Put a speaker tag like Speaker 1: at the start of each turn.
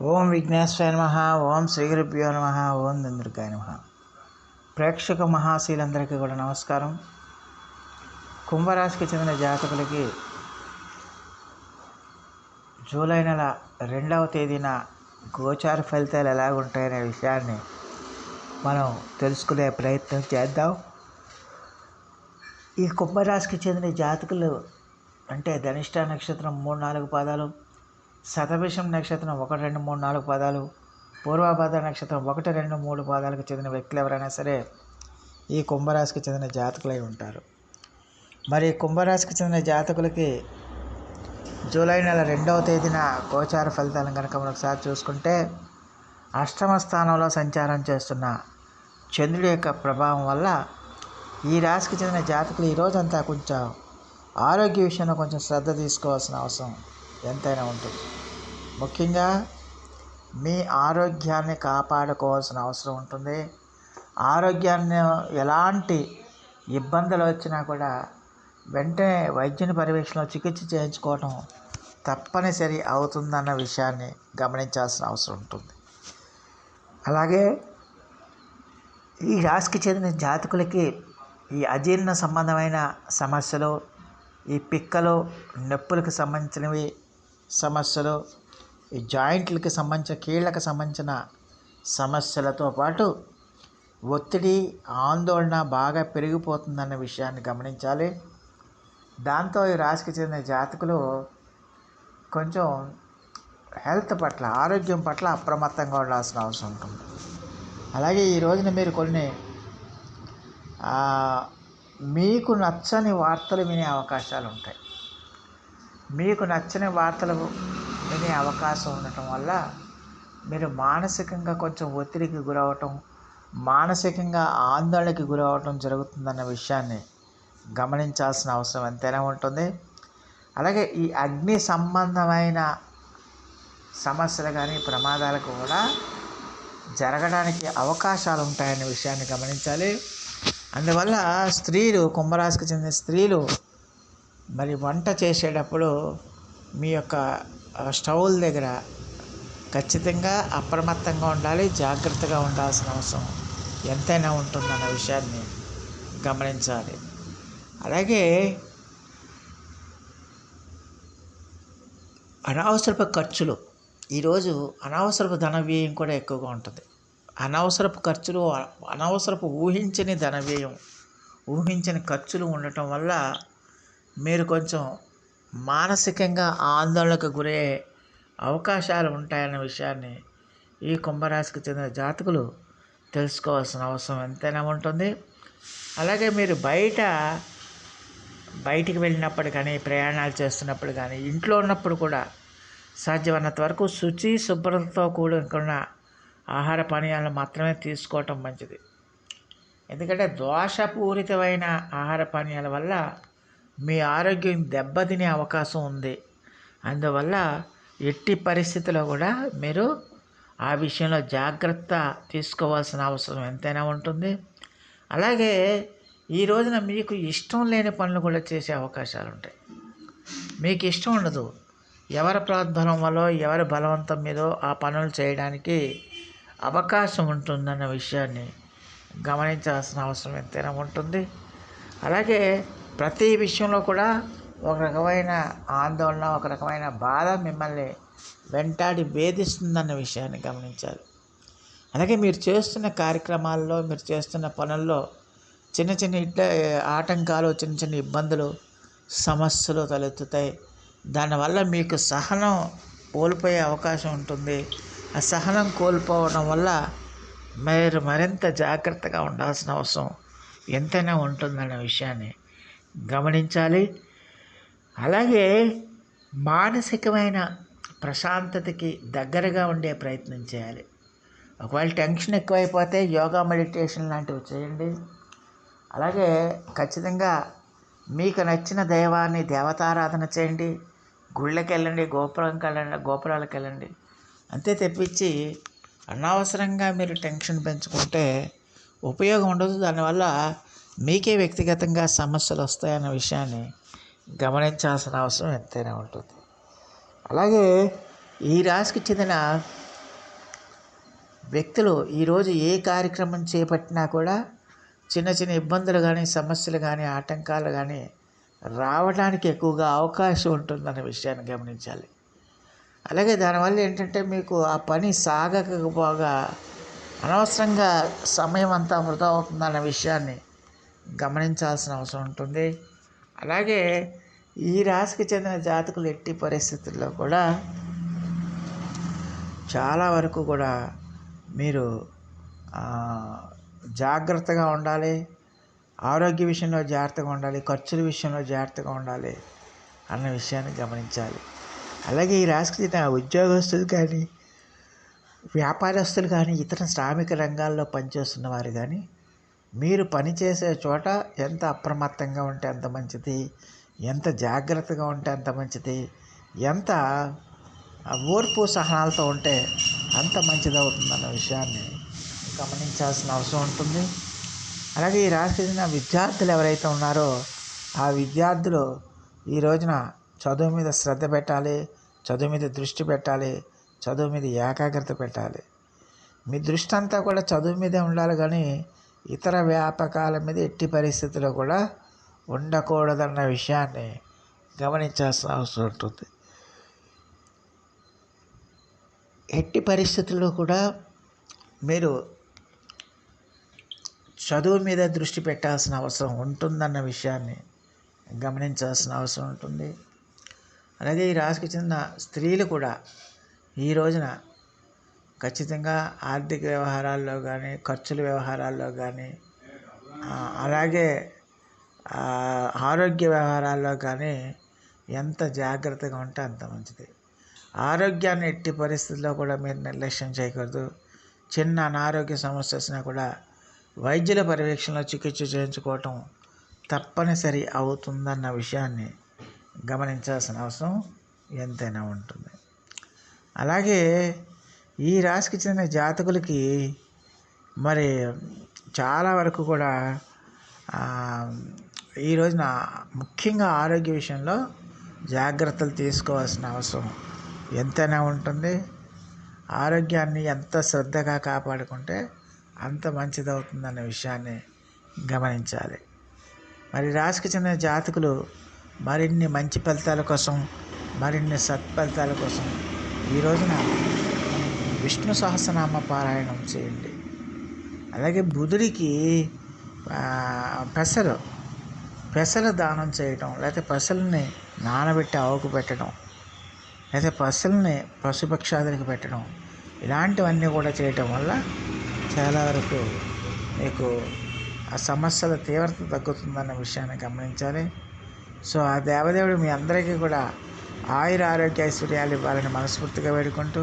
Speaker 1: ఓం విఘ్నేశ్వర నమ ఓం శ్రీగురుభ్యో నమ ఓం దంద్రికాయ నమ. ప్రేక్షక మహాశీలందరికీ కూడా నమస్కారం. కుంభరాశికి చెందిన జాతకులకి జూలై నెల రెండవ తేదీన గోచార ఫలితాలు ఎలాగుంటాయనే విషయాన్ని మనం తెలుసుకునే ప్రయత్నం చేద్దాం. ఈ కుంభరాశికి చెందిన జాతకులు అంటే ధనిష్ట నక్షత్రం మూడు నాలుగు పాదాలు శతభిషం నక్షత్రం ఒకటి రెండు మూడు నాలుగు పాదాలు పూర్వభాద్ర నక్షత్రం ఒకటి రెండు మూడు పాదాలకు చెందిన వ్యక్తులు ఎవరైనా సరే ఈ కుంభరాశికి చెందిన జాతకులై ఉంటారు. మరి కుంభరాశికి చెందిన జాతకులకి జూలై నెల రెండవ తేదీన గోచార ఫలితాలను కనుక మనం ఒకసారి చూసుకుంటే అష్టమ స్థానంలో సంచారం చేస్తున్న చంద్రుడి యొక్క ప్రభావం వల్ల ఈ రాశికి చెందిన జాతకులు ఈరోజంతా కొంచెం ఆరోగ్య విషయంలో కొంచెం శ్రద్ధ తీసుకోవాల్సిన అవసరం. ఎంతైనా ఉంటుంది. ముఖ్యంగా మీ ఆరోగ్యాన్ని కాపాడుకోవాల్సిన అవసరం ఉంటుంది. ఆరోగ్యాన్ని ఎలాంటి ఇబ్బందులు వచ్చినా కూడా వెంటనే వైద్యుని పర్యవేక్షణలో చికిత్స చేయించుకోవటం తప్పనిసరి అవుతుందన్న విషయాన్ని గమనించాల్సిన అవసరం ఉంటుంది. అలాగే ఈ రాశికి చెందిన జాతకులకి ఈ అజీర్ణ సంబంధమైన సమస్యలు ఈ పిక్కలు నొప్పులకు సంబంధించినవి సమస్యలు ఈ జాయింట్లకి సంబంధించిన కీళ్ళకి సంబంధించిన సమస్యలతో పాటు ఒత్తిడి ఆందోళన బాగా పెరిగిపోతుందన్న విషయాన్ని గమనించాలి. దాంతో ఈ రాశికి చెందిన జాతకులు కొంచెం హెల్త్ పట్ల ఆరోగ్యం పట్ల అప్రమత్తంగా ఉండాల్సిన అవసరం ఉంటుంది. అలాగే ఈ రోజున మీరు కొన్ని మీకు నచ్చని వార్తలు వినే అవకాశాలు ఉంటాయి. మీకు నచ్చని వార్తలు వినే అవకాశం ఉండటం వల్ల మీరు మానసికంగా కొంచెం ఒత్తిడికి గురవటం మానసికంగా ఆందోళనకి గురవటం జరుగుతుందన్న విషయాన్ని గమనించాల్సిన అవసరం ఎంతైనా ఉంటుంది. అలాగే ఈ అగ్ని సంబంధమైన సమస్యలు కానీ ప్రమాదాలకు కూడా జరగడానికి అవకాశాలు ఉంటాయనే విషయాన్ని గమనించాలి. అందువల్ల స్త్రీలు కుంభరాశికి చెందిన స్త్రీలు మరి వంట చేసేటప్పుడు మీ యొక్క స్టవ్ల దగ్గర ఖచ్చితంగా అప్రమత్తంగా ఉండాలి జాగ్రత్తగా ఉండాల్సిన అవసరం ఎంతైనా ఉంటుందన్న విషయాన్ని గమనించాలి. అలాగే అనవసరపు ఖర్చులు ఈరోజు అనవసరపు ధన వ్యయం కూడా ఎక్కువగా ఉంటుంది. అనవసరపు ఖర్చులు అనవసరపు ఊహించని ధన వ్యయం ఊహించని ఖర్చులు ఉండటం వల్ల మీరు కొంచెం మానసికంగా ఆందోళనకు గురయ్యే అవకాశాలు ఉంటాయన్న విషయాన్ని ఈ కుంభరాశికి చెందిన జాతకులు తెలుసుకోవాల్సిన అవసరం ఎంతైనా ఉంటుంది. అలాగే మీరు బయట బయటికి వెళ్ళినప్పుడు కానీ ప్రయాణాలు చేస్తున్నప్పుడు కానీ ఇంట్లో ఉన్నప్పుడు కూడా సాధ్యమైనంత వరకు శుచి శుభ్రతతో కూడుకున్న ఆహార పానీయాలను మాత్రమే తీసుకోవటం మంచిది. ఎందుకంటే దోషపూరితమైన ఆహార పానీయాల వల్ల మీ ఆరోగ్యం దెబ్బతినే అవకాశం ఉంది. అందువల్ల ఎట్టి పరిస్థితిలో కూడా మీరు ఆ విషయంలో జాగ్రత్త తీసుకోవాల్సిన అవసరం ఎంతైనా ఉంటుంది. అలాగే ఈ రోజున మీకు ఇష్టం లేని పనులు కూడా చేసే అవకాశాలు ఉంటాయి. మీకు ఇష్టం ఉండదు. ఎవరి ప్రార్థన వల్ల ఎవరి బలవంతం మీదో ఆ పనులు చేయడానికి అవకాశం ఉంటుందన్న విషయాన్ని గమనించాల్సిన అవసరం ఎంతైనా ఉంటుంది. అలాగే ప్రతి విషయంలో కూడా ఒక రకమైన ఆందోళన ఒక రకమైన బాధ మిమ్మల్ని వెంటాడి వేధిస్తుందన్న విషయాన్ని గమనించాలి. అలాగే మీరు చేస్తున్న కార్యక్రమాల్లో మీరు చేస్తున్న పనుల్లో చిన్న చిన్న ఇట్ల ఆటంకాలు చిన్న చిన్న ఇబ్బందులు సమస్యలు తలెత్తుతాయి. దానివల్ల మీకు సహనం కోల్పోయే అవకాశం ఉంటుంది. ఆ సహనం కోల్పోవడం వల్ల మీరు మరింత జాగ్రత్తగా ఉండాల్సిన అవసరం ఎంతైనా ఉంటుందన్న విషయాన్ని గమనించాలి. అలాగే మానసికమైన ప్రశాంతతకి దగ్గరగా ఉండే ప్రయత్నం చేయాలి. ఒకవేళ టెన్షన్ ఎక్కువైపోతే యోగా మెడిటేషన్ లాంటివి చేయండి. అలాగే ఖచ్చితంగా మీకు నచ్చిన దైవాన్ని దేవతారాధన చేయండి. గుళ్ళకి వెళ్ళండి గోపురంకి వెళ్ళండి గోపురాలకు వెళ్ళండి. అంతే తెప్పించి అనవసరంగా మీరు టెన్షన్ పెంచుకుంటే ఉపయోగం ఉండదు. దానివల్ల మీకే వ్యక్తిగతంగా సమస్యలు వస్తాయన్న విషయాన్ని గమనించాల్సిన అవసరం ఎంతైనా ఉంటుంది. అలాగే ఈ రాశికి చెందిన వ్యక్తులు ఈరోజు ఏ కార్యక్రమం చేపట్టినా కూడా చిన్న చిన్న ఇబ్బందులు కానీ సమస్యలు కానీ ఆటంకాలు కానీ రావడానికి ఎక్కువగా అవకాశం ఉంటుందన్న విషయాన్ని గమనించాలి. అలాగే దానివల్ల ఏంటంటే మీకు ఆ పని సాగకపోగా అనవసరంగా సమయం అంతా వృధా అవుతుందన్న విషయాన్ని గమనించాల్సిన అవసరం ఉంటుంది. అలాగే ఈ రాశికి చెందిన జాతకులు ఎట్టి పరిస్థితుల్లో కూడా చాలా వరకు కూడా మీరు జాగ్రత్తగా ఉండాలి. ఆరోగ్య విషయంలో జాగ్రత్తగా ఉండాలి. ఖర్చుల విషయంలో జాగ్రత్తగా ఉండాలి అన్న విషయాన్ని గమనించాలి. అలాగే ఈ రాశికి చెందిన ఉద్యోగస్తులు కానీ వ్యాపారస్తులు కానీ ఇతర శ్రామిక రంగాల్లో పనిచేస్తున్న వారు కానీ మీరు పనిచేసే చోట ఎంత అప్రమత్తంగా ఉంటే అంత మంచిది ఎంత జాగ్రత్తగా ఉంటే అంత మంచిది ఎంత ఓర్పు సహనాలతో ఉంటే అంత మంచిది అవుతుందన్న విషయాన్ని గమనించాల్సిన అవసరం ఉంటుంది. అలాగే ఈ రాశికి విద్యార్థులు ఎవరైతే ఉన్నారో ఆ విద్యార్థులు ఈ రోజున చదువు మీద శ్రద్ధ పెట్టాలి చదువు మీద దృష్టి పెట్టాలి చదువు మీద ఏకాగ్రత పెట్టాలి. మీ దృష్టి అంతా కూడా చదువు మీదే ఉండాలి కానీ ఇతర వ్యాపకాల మీద ఎట్టి పరిస్థితుల్లో కూడా ఉండకూడదన్న విషయాన్ని గమనించాల్సిన అవసరం ఉంటుంది. ఎట్టి పరిస్థితుల్లో కూడా మీరు చదువు మీద దృష్టి పెట్టాల్సిన అవసరం ఉంటుందన్న విషయాన్ని గమనించాల్సిన అవసరం ఉంటుంది. అలాగే ఈ రాశికి చెందిన స్త్రీలు కూడా ఈ రోజున ఖచ్చితంగా ఆర్థిక వ్యవహారాల్లో కానీ ఖర్చుల వ్యవహారాల్లో కానీ అలాగే ఆరోగ్య వ్యవహారాల్లో కానీ ఎంత జాగ్రత్తగా ఉంటే అంత మంచిది. ఆరోగ్యాన్ని ఎట్టి పరిస్థితుల్లో కూడా మీరు నిర్లక్ష్యం చేయకూడదు. చిన్న అనారోగ్య సమస్య వచ్చినా కూడా వైద్యుల పర్యవేక్షణలో చికిత్స చేయించుకోవటం తప్పనిసరి అవుతుందన్న విషయాన్ని గమనించాల్సిన అవసరం ఎంతైనా ఉంటుంది. అలాగే ఈ రాశికి చెందిన జాతకులకి మరి చాలా వరకు కూడా ఈ రోజున ముఖ్యంగా ఆరోగ్య విషయంలో జాగ్రత్తలు తీసుకోవాల్సిన అవసరం ఎంతైనా ఉంటుంది. ఆరోగ్యాన్ని ఎంత శ్రద్ధగా కాపాడుకుంటే అంత మంచిదవుతుందన్న విషయాన్ని గమనించాలి. మరి రాశికి చెందిన జాతకులు మరిన్ని మంచి ఫలితాల కోసం మరిన్ని సత్ఫలితాల కోసం ఈ రోజున విష్ణు సహస్రనామ పారాయణం చేయండి. అలాగే బుధుడికి పెసలు పెసలు దానం చేయటం లేకపోతే పెసల్ని నానబెట్టి ఆవుకు పెట్టడం లేకపోతే పశువుల్ని పశుపక్షాదులకు పెట్టడం ఇలాంటివన్నీ కూడా చేయటం వల్ల చాలా వరకు మీకు ఆ సమస్యల తీవ్రత తగ్గుతుందన్న విషయాన్ని గమనించాలి. సో ఆ దేవదేవుడు మీ అందరికీ కూడా ఆయుర ఆరోగ్య ఐశ్వర్యాలు ఇవ్వాలని మనస్ఫూర్తిగా వేడుకుంటూ